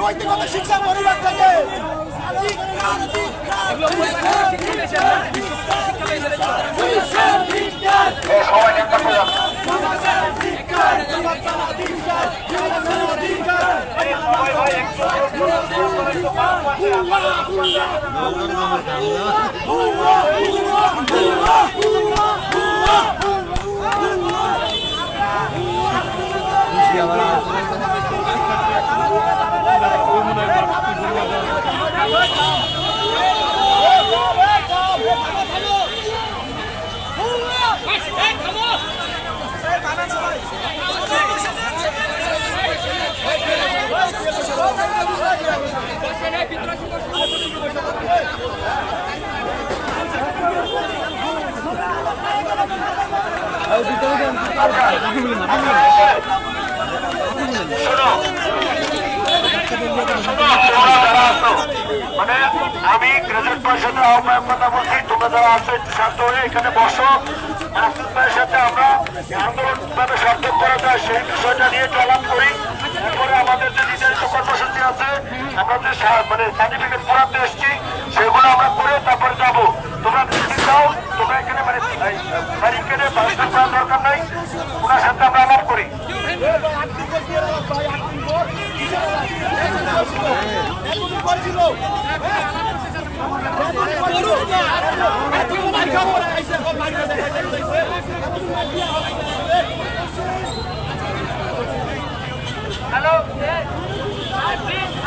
নৈতিকতা শিক্ষা পরিবার থেকে ধিক্কার, মানে আমি গ্রাজুয়েট পরিষদের আহ্বায়ক কথা বলছি, তোমরা যারা আছো শান্ত হয়ে এখানে বসো। রাসুল ভাইয়ের সাথে আমরা আন্দোলন ভাবে সার্থক করা যায় সেই বিষয়টা নিয়ে আলাপ করি। এরপরে আমাদের যে নির্ধারিত কর্মসূচি আছে, আমরা যে মানে সার্টিফিকেট করাতে এসেছি, সেগুলো আমরা করে তারপরে যাব। তোমরা যদি তোমরা এখানে মানে ব্যারিকেডে আমরা হ্যালো?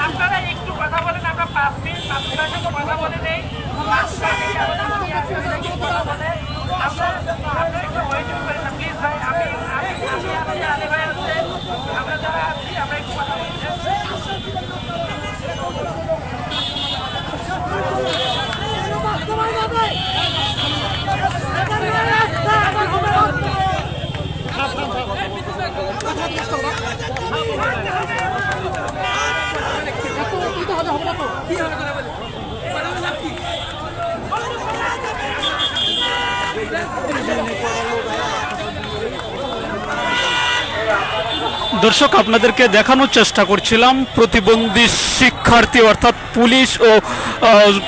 আপনারা একটু কথা বলেন, আমরা পাঁচ মিনিট, পাঁচ মিনিটের সাথে কথা বলে নেই। প্লিজ ভাই আমি দর্শক আপনাদেরকে দেখানোর চেষ্টা করছিলাম প্রতিবন্ধী শিক্ষার্থী অর্থাৎ পুলিশ ও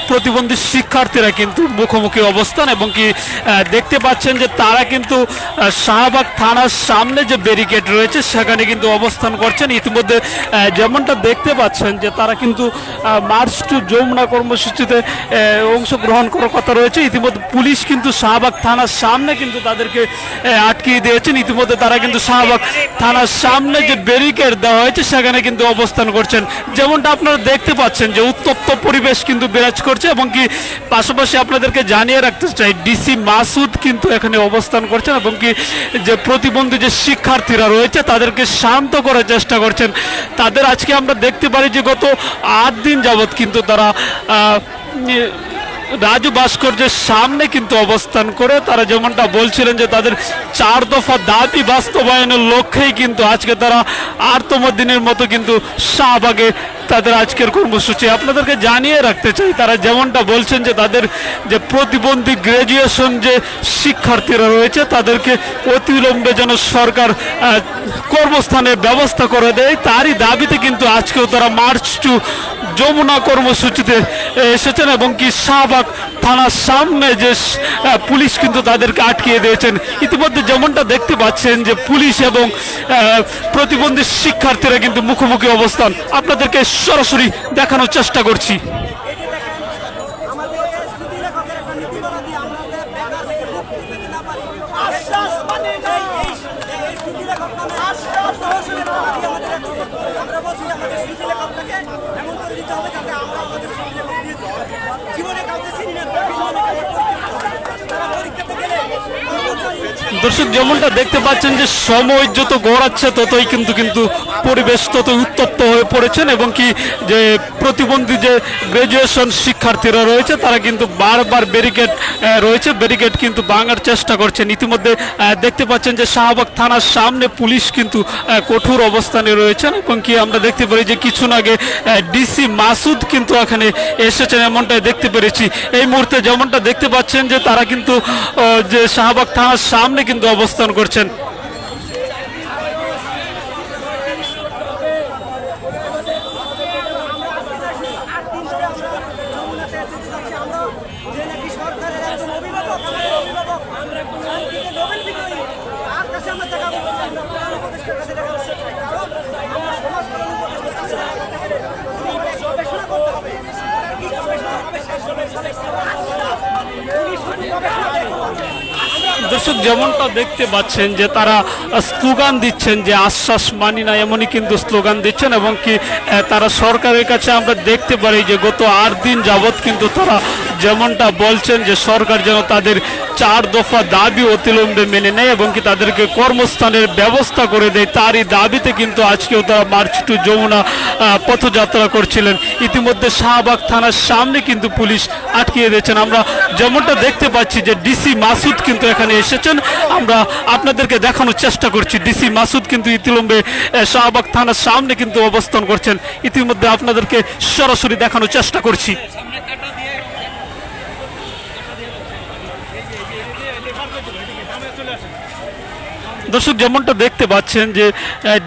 প্রতিবন্ধী শিক্ষার্থীরা কিন্তু মুখোমুখি অবস্থান এবং কি দেখতে পাচ্ছেন যে তারা কিন্তু শাহবাগ থানার সামনে যে ব্যারিকেড রয়েছে, সেখানে কিন্তু অবস্থান করছেন। ইতিমধ্যে যেমনটা দেখতে পাচ্ছেন যে তারা কিন্তু মার্চ টু যমুনা কর্মসূচিতে অংশগ্রহণ করার কথা রয়েছে। ইতিমধ্যে পুলিশ কিন্তু শাহবাগ থানার সামনে কিন্তু তাদেরকে আটকিয়ে দিয়েছেন। ইতিমধ্যে তারা কিন্তু শাহবাগ থানার সামনে যে ব্যারিকেড দেওয়া হয়েছে, সেখানে কিন্তু অবস্থান করছেন। যেমনটা আপনারা দেখতে পাচ্ছেন যে উত্তপ্ত পরিবেশ কিন্তু বিরাজ করছে এবং কি পাশাপাশি আপনাদেরকে জানিয়ে রাখতে চাই, ডিসি মাসুদ কিন্তু এখানে অবস্থান করছেন এবং কি যে প্রতিবন্ধী যে শিক্ষার্থীরা রয়েছে তাদেরকে শান্ত করার চেষ্টা করছেন। তাদের আজকে আমরা দেখতে পারি যে গত আট দিন যাবৎ কিন্তু তারা রাজু ভাস্কর্যের সামনে কিন্তু অবস্থান করে, তারা যেমনটা বলছিলেন যে তাদের চার দফা দাবি বাস্তবায়নের লক্ষ্যেই কিন্তু আজকে তারা আটতম দিনের মতো কিন্তু শাহবাগে তাদের আজকের কর্মসূচি। আপনাদেরকে জানিয়ে রাখতে চাই, তারা যেমনটা বলছেন যে তাদের যে প্রতিবন্ধী গ্র্যাজুয়েশন যে শিক্ষার্থীরা রয়েছে, তাদেরকে অতিবিলম্বে যেন সরকার কর্মস্থানের ব্যবস্থা করে দেয়। তারই দাবিতে কিন্তু আজকেও তারা মার্চ টু যমুনা কর্মসূচিতে এসেছেন এবং কি শাহবাগ থানার সামনে যে পুলিশ কিন্তু তাদেরকে আটকিয়ে দিয়েছেন। ইতিমধ্যে যেমনটা দেখতে পাচ্ছেন যে পুলিশ এবং প্রতিবন্ধী শিক্ষার্থীরা কিন্তু মুখোমুখি অবস্থান। আপনাদেরকে সরাসরি দেখানোর চেষ্টা করছি আমাদের এই স্থিতি লেখকের একটা নীতিমালা দিয়ে আমরা যে বেকার থেকে মুক্তি পেতে না পারি আশ্বাস মানে এই এই- এই স্থিতি লেখক নামে আশ্বাস তহসিলের টাকা দিয়ে আমাদের এক করতে হবে। আমরা বলছি যে আমাদের স্থিতি লেখকটাকে এমন করে দিতে হবে যাতে আমরা আমাদের দর্শক, যেমনটা দেখতে পাচ্ছেন যে সময় যত গড়াচ্ছে, ততই কিন্তু কিন্তু পরিবেশ তত উত্তপ্ত হয়ে পড়েছেন এবং কি যে প্রতিবন্ধী যে গ্রাজুয়েশন শিক্ষার্থীরা রয়েছে, তারা কিন্তু বারবার ব্যারিকেড রয়েছে। ব্যারিকেড কিন্তু ভাঙার চেষ্টা করছেন। ইতিমধ্যে দেখতে পাচ্ছেন যে শাহবাগ থানার সামনে পুলিশ কিন্তু কঠোর অবস্থানে রয়েছেন এবং কি আমরা দেখতে পারি যে কিছু আগে ডিসি মাসুদ কিন্তু এখানে এসেছেন, এমনটাই দেখতে পেরেছি। এই মুহূর্তে যেমনটা দেখতে পাচ্ছেন যে তারা কিন্তু যে শাহবাগ থানার সামনে কিন্তু অবস্থান করছেন। আমরা যে নাকি সরকারের একজন অভিভাবক আমাদের অভিভাবক আমরা শান্তিতে নোবেল বিজয়ী তার কাছে আমরা দেখা করতে চাই না প্রধান উপদেষ্টার কাছে দেখা করতে চাই কারণ আমরা সমাজ কল্যাণ উপদেষ্টার কাছে দেখা করতে গেলে পুলিশ গবেষণা করতে হবে কি গবেষণা হবে শেষ গবেষণা পুলিশ শুধু গবেষণা করতে হবে। দর্শক যেমনটা দেখতে পাচ্ছেন যে তারা স্লোগান দিচ্ছেন যে আশ্বাস মানি না, এমনই কিন্তু স্লোগান দিচ্ছেন এবং কি তারা সরকারের কাছে আমরা দেখতে পারি যে গত আট দিন যাবৎ কিন্তু তারা যেমনটা বলছেন যে সরকার যেন তাদের চার দফা দাবি অতিলম্বে মেনে নেয় এবং কি তাদেরকে কর্মস্থানের ব্যবস্থা করে দেয়, তারই দাবিতে কিন্তু আজকেও তারা মার্চ টু যমুনা পথযাত্রা করছিলেন। ইতিমধ্যে শাহবাগ থানার সামনে কিন্তু পুলিশ আটকিয়ে দিয়েছেন। আমরা যেমনটা দেখতে পাচ্ছি যে ডিসি মাসুদ কিন্তু এখানে এসেছেন। আমরা আপনাদেরকে দেখানোর চেষ্টা করছি। ডিসি মাসুদ কিন্তু ইতিলম্বে শাহবাগ থানার সামনে কিন্তু অবস্থান করছেন। ইতিমধ্যে আপনাদেরকে সরাসরি দেখানোর চেষ্টা করছি। দর্শক, যেমনটা দেখতে পাচ্ছেন যে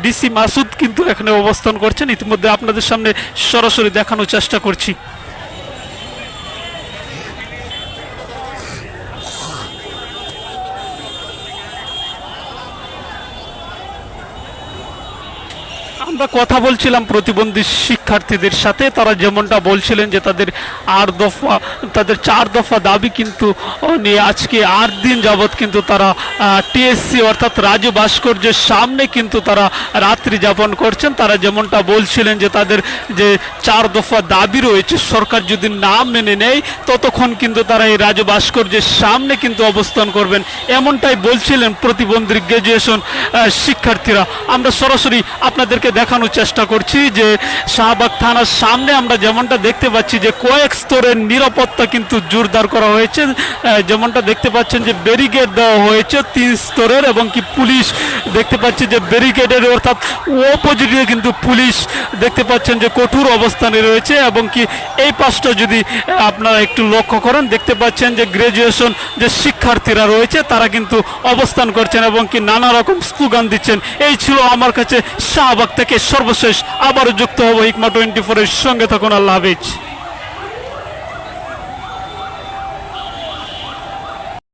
ডিসি মাসুদ কিন্তু এখানে অবস্থান করছেন। ইতিমধ্যে আপনাদের সামনে সরাসরি দেখানোর চেষ্টা করছি। আমরা কথা বলছিলাম প্রতিবন্ধী শিক্ষার্থীদের সাথে। তারা যেমনটা বলছিলেন যে তাদের আট দফা, তাদের চার দফা দাবি কিন্তু নিয়ে আজকে আট দিন যাবৎ কিন্তু তারা টিএসসি অর্থাৎ রাজু ভাস্কর্যের সামনে কিন্তু তারা রাত্রি যাপন করছেন। তারা যেমনটা বলছিলেন যে তাদের যে চার দফা দাবি রয়েছে, সরকার যদি না মেনে নেয়, ততক্ষণ কিন্তু তারা এই রাজু ভাস্কর্যের সামনে কিন্তু অবস্থান করবেন। এমনটাই বলছিলেন প্রতিবন্ধী গ্র্যাজুয়েশন শিক্ষার্থীরা। আমরা সরাসরি আপনাদেরকে দেখানোর চেষ্টা করছি যে শাহবাগ থানার সামনে আমরা যেমনটা দেখতে পাচ্ছি যে কয়েক স্তরের নিরাপত্তা কিন্তু জোরদার করা হয়েছে। যেমনটা দেখতে পাচ্ছেন যে ব্যারিকেড দেওয়া হয়েছে তিন স্তরের এবং কি পুলিশ দেখতে পাচ্ছি যে ব্যারিকেডের অর্থাৎ অপোজিটে কিন্তু পুলিশ দেখতে পাচ্ছেন যে কঠোর অবস্থানে রয়েছে এবং কি এই পাশটা যদি আপনারা একটু লক্ষ্য করেন, দেখতে পাচ্ছেন যে গ্রাজুয়েশন যে শিক্ষার্থীরা রয়েছে, তারা কিন্তু অবস্থান করছেন এবং কি নানা রকম স্লোগান দিচ্ছেন। এই ছিল আমার কাছে শাহবাগ থেকে সর্বশেষ, আবারও যুক্ত হব ইকমা টোয়েন্টি ফোরের সঙ্গে থাকুন, আল্লাহ হাফিজ।